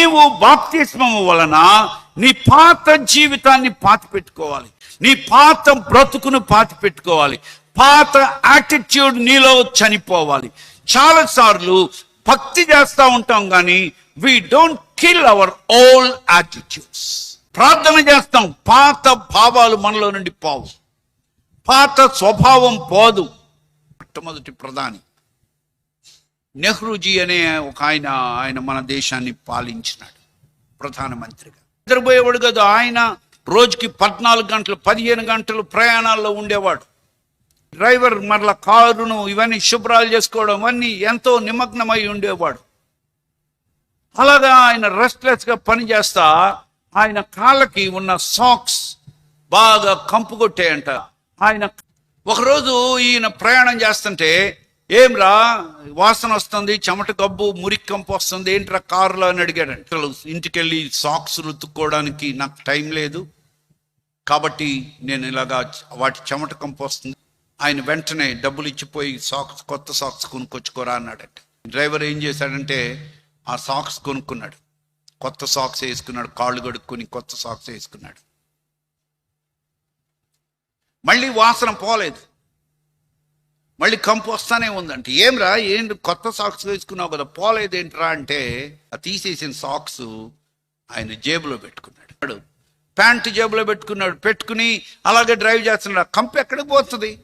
నీవు బాప్తిస్మము వలన నీ పాత జీవితాన్ని పాతి పెట్టుకోవాలి నీ పాత బ్రతుకును పాతి పెట్టుకోవాలి పాత యాటిట్యూడ్ నీలో చనిపోవాలి. చాలా సార్లు భక్తి చేస్తూ ఉంటాం కానీ we don't kill our old attitudes ప్రార్థన చేస్తాం పాత భావాలు మనలో నుండి పోవు. పాత స్వభావం పోదు. మొట్టమొదటి ప్రధాని. నెహ్రూజీ అనే ఒక ఆయన ఆయన మన దేశాన్ని పాలించినాడు ప్రధానమంత్రిగా. నిద్రపోయేవాడు కదా ఆయన రోజుకి పద్నాలుగు గంటలు పదిహేను గంటలు ప్రయాణాల్లో ఉండేవాడు. డ్రైవర్ మరల కారును ఇవన్నీ శుభ్రాలు చేసుకోవడం అన్నీ ఎంతో నిమగ్నమై ఉండేవాడు. అలాగా ఆయన రెస్ట్లెస్గా పనిచేస్తా ఆయన కాళ్ళకి ఉన్న సాక్స్ బాగా కంపు కొట్టాయంట. ఆయన ఒకరోజు ఈయన ప్రయాణం చేస్తుంటే ఏం రా? వాసన వస్తుంది చెమట గబ్బు మురికి కంపు వస్తుంది. ఏంట్రా కారులో అని అడిగాడంట అసలు ఇంటికెళ్ళి సాక్స్ రుతుక్కోవడానికి నాకు టైం లేదు. కాబట్టి నేను ఇలాగా వాటి చెమట కంపు వస్తుంది. ఆయన వెంటనే డబ్బులు ఇచ్చిపోయి సాక్స్ కొత్త సాక్స్ కొనుక్కొచ్చుకోరా అన్నాడట. డ్రైవర్ ఏం చేశాడంటే ఆ సాక్స్ కొనుక్కున్నాడు. కొత్త సాక్స్ వేసుకున్నాడు. కాళ్ళు కడుక్కొని కొత్త సాక్స్ వేసుకున్నాడు. మళ్ళీ వాసన పోలేదు. మళ్ళీ కంపు వస్తానే ఉందంటే. ఏమ్రా ఏంటి కొత్త సాక్స్ వేసుకున్నావు కదా పోలేదేంట్రా అంటే ఆ తీసేసిన సాక్స్ ఆయన జేబులో పెట్టుకున్నాడు. ప్యాంట్ జేబులో పెట్టుకున్నాడు పెట్టుకుని అలాగే డ్రైవ్ చేస్తున్నాడు. ఆ కంపు ఎక్కడికి పోతుంది?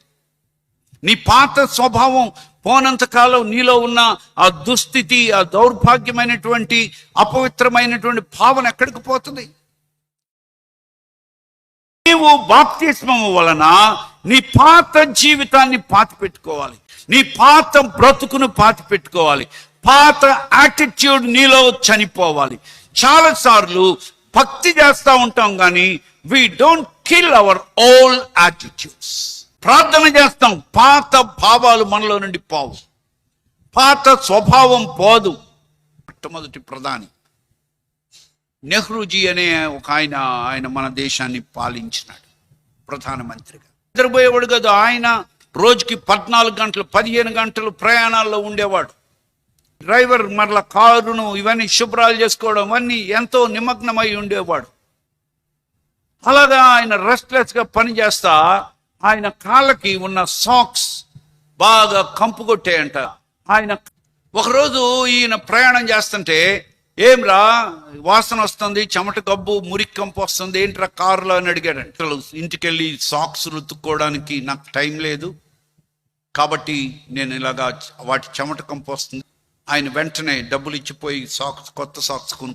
నీ పాత స్వభావం పోనంత కాలం నీలో ఉన్న ఆ దుస్థితి ఆ దౌర్భాగ్యమైనటువంటి అపవిత్రమైనటువంటి భావన ఎక్కడికి పోతుంది? నీవు బాప్తిస్మము వలన నీ పాత జీవితాన్ని పాతి పెట్టుకోవాలి నీ పాత బ్రతుకును పాతి పెట్టుకోవాలి పాత యాటిట్యూడ్ నీలో చనిపోవాలి. చాలా సార్లు భక్తి చేస్తూ ఉంటాం కానీ we don't kill our old attitudes ప్రార్థన చేస్తాం పాత భావాలు మనలో నుండి పోవు. పాత స్వభావం పోదు. మొట్టమొదటి ప్రధాని. నెహ్రూజీ అనే ఒక ఆయన ఆయన మన దేశాన్ని పాలించినాడు ప్రధానమంత్రిగా. నిద్రపోయేవాడు కాదు ఆయన రోజుకి పద్నాలుగు గంటలు పదిహేను గంటలు ప్రయాణాల్లో ఉండేవాడు. డ్రైవర్ మరల కారును ఇవన్నీ శుభ్రాలు చేసుకోవడం అవన్నీ ఎంతో నిమగ్నమై ఉండేవాడు. అలాగా ఆయన రెస్ట్లెస్గా పనిచేస్తా ఆయన కాళ్ళకి ఉన్న సాక్స్ బాగా కంపు కొట్టాయంట. ఆయన ఒకరోజు ఈయన ప్రయాణం చేస్తుంటే ఏమ్రా? వాసన వస్తుంది చెమట గబ్బు మురికి కంపు వస్తుంది. ఏంట్రా కారులో అని అడిగాడంట అసలు ఇంటికెళ్ళి సాక్స్ రుతుక్కోవడానికి నాకు టైం లేదు. కాబట్టి నేను ఇలాగా వాటి చెమట కంపు వస్తుంది. ఆయన వెంటనే డబ్బులు ఇచ్చిపోయి సాక్స్ కొత్త సాక్స్ కొను